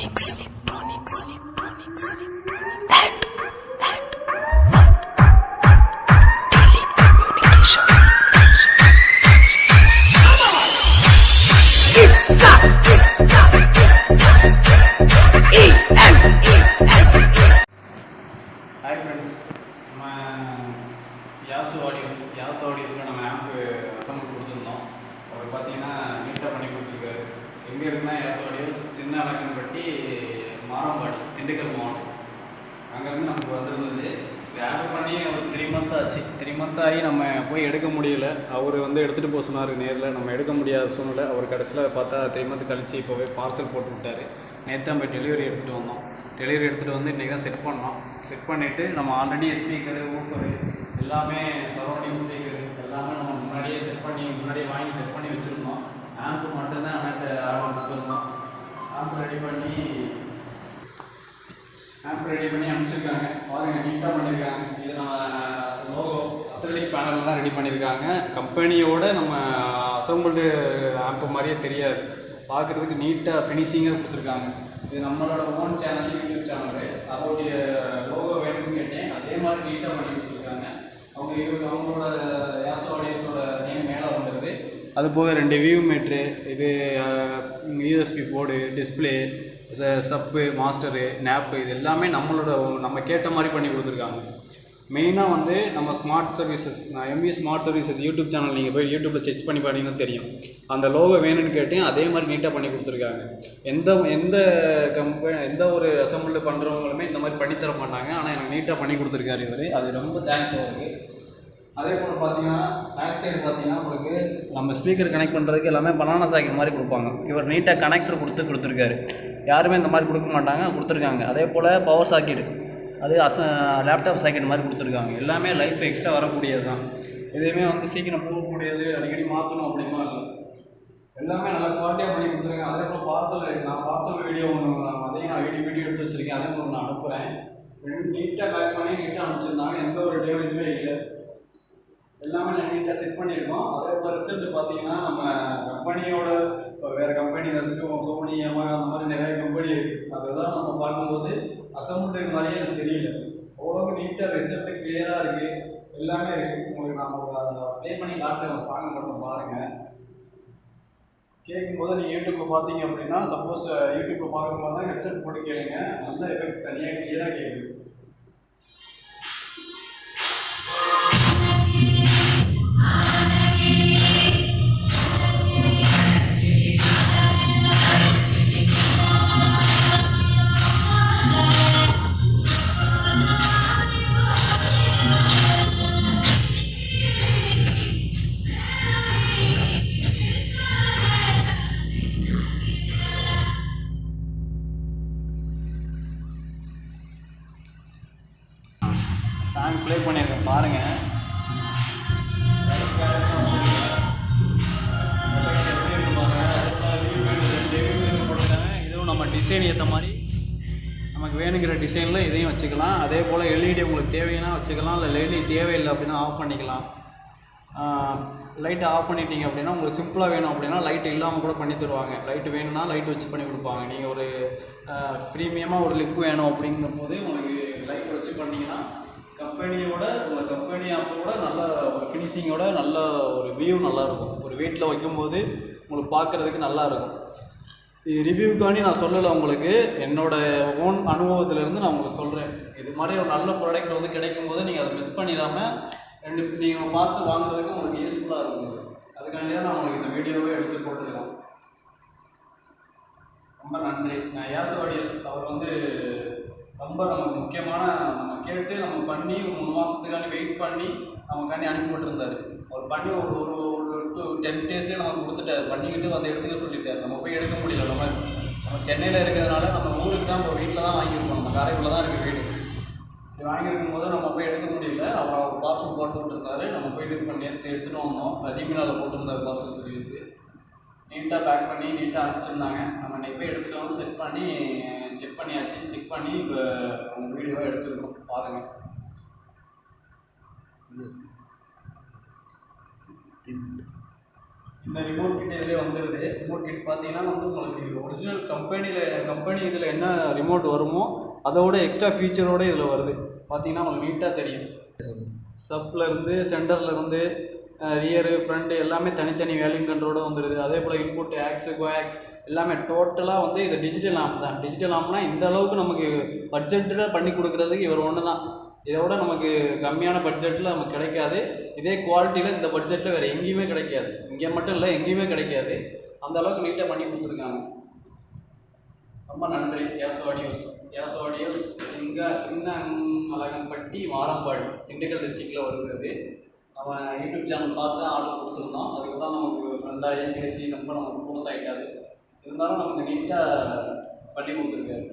electronics, electronics, electronics, electronics, and, and, telecommunication. Hi friends நம்ம Yasu audios யாசு ஆடியோஸில் நம்ம ஆப்பு assemble கொடுத்துருந்தோம். அவர் பார்த்தீங்கன்னா நீட்டாக பண்ணி கொடுத்துருக்காரு. எங்கே இருக்குன்னா ஏசோடையும் சின்ன அலக்கன்பட்டி மாரம்பாடி திண்டுக்கல் மாவட்டம். அங்கேருந்து நமக்கு வந்திருந்தது. வேலை பண்ணி ஒரு த்ரீ மந்த் ஆச்சு. த்ரீ மந்த் ஆகி நம்ம போய் எடுக்க முடியல. அவர் வந்து எடுத்துகிட்டு போக சொன்னார் நேரில். நம்ம எடுக்க முடியாத சூழ்நிலை. அவர் கடைசியில் பார்த்தா த்ரீ மந்த் கழித்து இப்போவே பார்சல் போட்டு விட்டார். நேற்று தான் போய் டெலிவரி எடுத்துகிட்டு வந்தோம். டெலிவரி எடுத்துகிட்டு வந்து இன்றைக்கி தான் செட் பண்ணோம். செட் பண்ணிவிட்டு நம்ம ஆல்ரெடி ஸ்பீக்கரு ஊஃபரு எல்லாமே சரௌண்டிங் ஸ்பீக்கரு எல்லாமே நம்ம முன்னாடியே செட் பண்ணி முன்னாடியே வாங்கி செட் பண்ணி வச்சுருந்தோம். ஆம்பு மட்டும்தான் அண்ணாட்ட ஆர்வம் கொடுத்துருந்தோம் ஆம்பு ரெடி பண்ணி ஆப் ரெடி பண்ணி அனுப்பிச்சிருக்காங்க. பாருங்க நீட்டாக பண்ணியிருக்காங்க இது நம்ம லோகோ அத்தலிக் பேனல் தான் ரெடி பண்ணியிருக்காங்க கம்பெனியோட நம்ம அசம்பிள்டு ஆப் மாதிரியே தெரியாது. பார்க்குறதுக்கு நீட்டாக ஃபினிஷிங்காக கொடுத்துருக்காங்க. இது நம்மளோட ஓன் சேனல் யூடியூப் சேனலு அதோடைய லோகோ வேணும்னு கேட்டேன். அதே மாதிரி நீட்டாக பண்ணி கொடுத்துருக்காங்க. அவங்க இவங்க அவங்களோட யாசோ ஆடியன்ஸோட நேம் மேலே வந்துடுது அது போக ரெண்டு வியூ மீட்ரு இது USB board display sub master knob இது எல்லாமே நம்மளோட நம்ம கேட்ட மாதிரி பண்ணி கொடுத்துருக்காங்க. மெயினாக வந்து நம்ம ஸ்மார்ட் சர்வீசஸ் நான் ME smart services YouTube channel நீங்கள் போய் யூடியூப்பில் செக் பண்ணி பார்த்தீங்கன்னா தெரியும். அந்த லோகோ வேணும்னு கேட்டேன் அதே மாதிரி நீட்டாக பண்ணி கொடுத்துருக்காங்க. எந்த எந்த கம்பெனி எந்த ஒரு அசம்பிள் பண்ணுறவங்களுமே இந்த மாதிரி பண்ணித்தர தர மாட்டாங்க. ஆனால் எனக்கு நீட்டாக பண்ணி கொடுத்துருக்காரு இவர். அது ரொம்ப தேங்க்ஸ் அவருக்கு அதே போல் பார்த்தீங்கன்னா பேக் சைடு பார்த்தீங்கன்னா உங்களுக்கு நம்ம ஸ்பீக்கர் கனெக்ட் பண்ணுறதுக்கு எல்லாமே பனானா சாக்கெட் மாதிரி கொடுப்பாங்க. இவர் நீட்டாக கனெக்டர் கொடுத்து கொடுத்துருக்காரு. யாருமே இந்த மாதிரி கொடுக்க மாட்டாங்க கொடுத்துருக்காங்க. அதே போல் பவர் சாக்கெட் அது அச லேப்டாப் சாக்கெட் மாதிரி கொடுத்துருக்காங்க. எல்லாமே லைஃப் எக்ஸ்ட்ரா வரக்கூடியது தான். எதுவுமே வந்து சீக்கிரம் போகக்கூடியது அடிக்கடி மாற்றணும் அப்படிமா இல்லை. எல்லாமே நல்லா குவாலிட்டியாக பண்ணி கொடுத்துருக்காங்க. அதே போல் பார்சல் நான் பார்சல் வீடியோ ஒன்று அதையும் நான் வீடியோ வீடியோ எடுத்து வச்சுருக்கேன். அதே போல் நான் அனுப்புகிறேன் நீட்டாக பேக் பண்ணி நீட்டாக அனுப்பிச்சிருந்தேன் எந்த ஒரு டேமேஜுமே இல்லை எல்லாமே நான் நீட்டாக செட் பண்ணியிருக்கோம் அதே போல் ரிசல்ட் பார்த்தீங்கன்னா நம்ம கம்பெனியோட இப்போ வேறு கம்பெனி சோனி எம்ஆர் அந்த மாதிரி நிறைய கம்பெனி இருக்குது அதெல்லாம் நம்ம பார்க்கும்போது அசம்பிள் மாதிரியே எனக்கு தெரியல. அவ்வளோக்கு நீட்டாக ரிசல்ட்டு கிளியராக இருக்குது எல்லாமே இருக்குது உங்களுக்கு நான் ப்ளே பண்ணி காட்டுறேன். சாங் மட்டும் பாருங்கள் கேட்கும்போது நீங்கள் யூடியூப்பில் பார்த்தீங்க அப்படின்னா சப்போஸ் யூடியூப்பில் பார்க்கும்போது தான் ஹெட்செட் போட்டு கேளுங்க. நல்ல எஃபெக்ட் தனியாக கிளியராக கேட்குது. சாங் ப்ளே பண்ணியிருக்கேன் பாருங்கள் இதுவும் நம்ம டிசைன் ஏற்ற மாதிரி நமக்கு வேணுங்கிற டிசைனில் இதையும் வச்சுக்கலாம். அதே போல் எல்இடி உங்களுக்கு தேவைன்னா வச்சுக்கலாம் இல்லை எல்இடி தேவையில்லை அப்படின்னா ஆஃப் பண்ணிக்கலாம். லைட்டை ஆஃப் பண்ணிட்டீங்க அப்படின்னா உங்களுக்கு சிம்பிளாக வேணும் அப்படின்னா லைட் இல்லாமல் கூட பண்ணி தருவாங்க. லைட் வேணும்னா லைட் வச்சு பண்ணி கொடுப்பாங்க. நீங்கள் ஒரு ப்ரீமியமாக ஒரு லுக் வேணும் அப்படிங்கும் போது உங்களுக்கு லைட் வச்சு பண்ணிங்கன்னா கம்பெனியோட உங்கள் கம்பெனி ஆப்போட நல்ல ஒரு ஃபினிஷிங்கோட நல்ல ஒரு வியூ நல்லாயிருக்கும். ஒரு வீட்டில் வைக்கும்போது உங்களுக்கு பார்க்குறதுக்கு நல்லா இருக்கும் இது ரிவ்யூக்காண்டி நான் சொல்லலை உங்களுக்கு. என்னோட ஓன் அனுபவத்திலேருந்து நான் உங்களுக்கு சொல்கிறேன் இது மாதிரி ஒரு நல்ல ப்ராடக்ட் வந்து கிடைக்கும் போது நீங்கள் அதை மிஸ் பண்ணிடாமல் ரெண்டு நீங்கள் பார்த்து வாங்குறதுக்கு உங்களுக்கு யூஸ்ஃபுல்லாக இருக்கும். அதுக்காண்டி தான் நான் உங்களுக்கு இந்த வீடியோவே எடுத்து போட்டுருக்கேன். ரொம்ப நன்றி. நான் யாசு ஆடியஸ் அவர் வந்து ரொம்ப நமக்கு முக்கியமான நம்ம கேட்டு நம்ம பண்ணி மூணு மாதத்துக்காண்டி வெயிட் பண்ணி நமக்காண்டி அனுப்பி விட்டுருந்தாரு அவர் பண்ணி ஒரு ஒரு ஒரு டூ டென் டேஸ்லேயே நமக்கு கொடுத்துட்டாரு. பண்ணிக்கிட்டு வந்து எடுத்துக்க சொல்லிட்டார். நம்ம போய் எடுக்க முடியல. நம்ம நம்ம சென்னையில் இருக்கிறதுனால நம்ம ஊருக்கு தான் இப்போ வீட்டில் தான் வாங்கியிருக்கோம். நம்ம காரைக்குள்ள தான் இருக்குது வீடு. இது வாங்கியிருக்கும் போது நம்ம போய் எடுக்க முடியல. அவர் அவர் பார்சல் போட்டு விட்டுருந்தாரு. நம்ம போய் இது பண்ணி எடுத்து எடுத்துகிட்டு வந்தோம். அதிகமாக போட்டிருந்தாரு பார்சல் சர்வீஸு நீட்டாக பேக் பண்ணி நீட்டாக அனுப்பிச்சிருந்தாங்க. நம்ம நெப்பை போய் எடுத்துகிட்டு வந்து செட் பண்ணி செக் பண்ணியாச்சு. செக் பண்ணி இப்போ உங்கள் வீடியோவை எடுத்துருக்கோம். பாருங்கள் இந்த ரிமோட் கிட் இதிலே வந்துடுது ரிமோட் கிட் பார்த்தீங்கன்னா வந்து உங்களுக்கு ஒரிஜினல் கம்பெனியில் கம்பெனி இதில் என்ன ரிமோட் வருமோ அதோட எக்ஸ்ட்ரா ஃபியூச்சரோட இதில் வருது. பார்த்தீங்கன்னா உங்களுக்கு நீட்டாக தெரியும். சப்லேருந்து சென்டர்லேருந்து ரியரு ஃப்ரண்ட் எல்லாமே தனித்தனி வேல்யூம் கண்ட்ரோடு வந்துடுது அதே போல் இன்புட் ஆக்ஸ் கோஆக்ஸ் எல்லாமே டோட்டலாக வந்து இது டிஜிட்டல் ஆம்ப் தான். டிஜிட்டல் ஆம்னால் இந்த அளவுக்கு நமக்கு பட்ஜெட்டில் பண்ணி கொடுக்குறதுக்கு இவர் ஒன்று தான். இதோட நமக்கு கம்மியான பட்ஜெட்டில் நமக்கு கிடைக்காது. இதே குவாலிட்டியில் இந்த பட்ஜெட்டில் வேறு எங்கேயுமே கிடைக்காது. இங்கே மட்டும் இல்லை எங்கேயுமே கிடைக்காது. அந்த அளவுக்கு நீட்டாக பண்ணி கொடுத்துருக்காங்க. ரொம்ப நன்றி. கேஸ் ஆடியோஸ் கேஸ் ஆடியோஸ் இங்கே சின்ன அழகன்பட்டி வாரம்பாடி திண்டுக்கல் டிஸ்ட்ரிக்டில் வருகிறது. நம்ம யூடியூப் சேனல் பார்த்து ஆர்டர் கொடுத்துருந்தோம். அதுக்கப்புறம் நமக்கு ஃப்ரெண்டாகி பேசி ரொம்ப நமக்கு க்ளோஸ் ஆகிட்டாரு இருந்தாலும் நமக்கு நீட்டாக பண்ணி கொடுத்துருக்காரு.